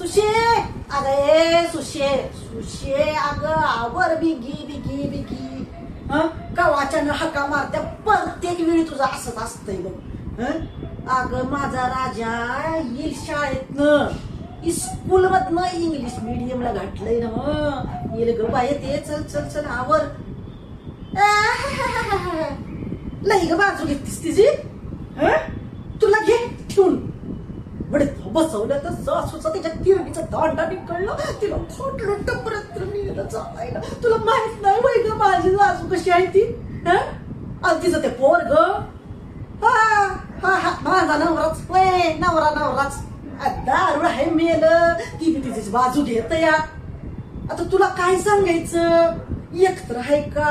सुशे अरे सुशे सुशे अगं आवर बिगी बिगी बिगी. हं? कवाच्यानं हका मारत्या प्रत्येक वेळी तुझं असत असतंय बघ. हं? अगं माझा राजा येईल शाळेतनं. स्कूल मधनं इंग्लिश मिडियमला घातलंय ना येईल ग बाय ते चल चल चल आवर. लई ग बाजू घेतलीस तिची हं? तुला घे ठेवून बडे बसवलं तर सासूचं त्याच्या तिरडीचं दांडा निकळलं तिला खोटलं टपरत नेलं चालायला तुला माहीत नाही वय ग माझी सासू कशी आहे ती? आणि तिचं ते पोर ग हा माझा नवराच वय नवरा नवराच. आ, दारुड आहे मेल ती बी तिची बाजू घेत या. आता तुला काय सांगायचं? एकत्र आहे का?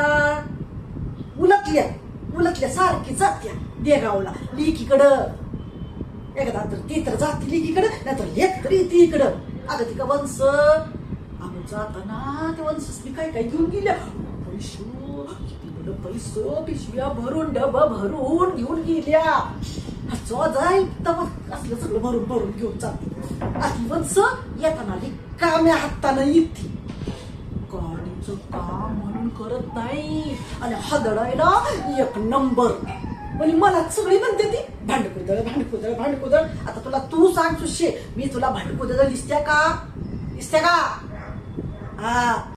उलटल्या उलटल्या सारखी जात्या देगावला. लेकीकडं. एकदा तर ती तर जातील इकडं नाहीतर लेख तरी ती इकडं. अगं ती का आम्ही जाताना ते वंससनी काय काय घेऊन गेल्या. पैसो किती बरं पिशव्या भरून डब भरून घेऊन गेल्या. जो जाईल तेव्हा असलं सगळं भरून भरून घेऊन जाते आधी वंश येताना काम्या हातानं येते गाडीचं काम म्हणून करत नाही. आणि हदडायला एक नंबर. म्हणजे मला सगळी म्हणते ती भांडकुदळ भांडकुदळ भांडकुदळ. आता तुला तू सांग सुशे मी तुला भांडकुदळ दिसत्या का? दिसत्या का? हा.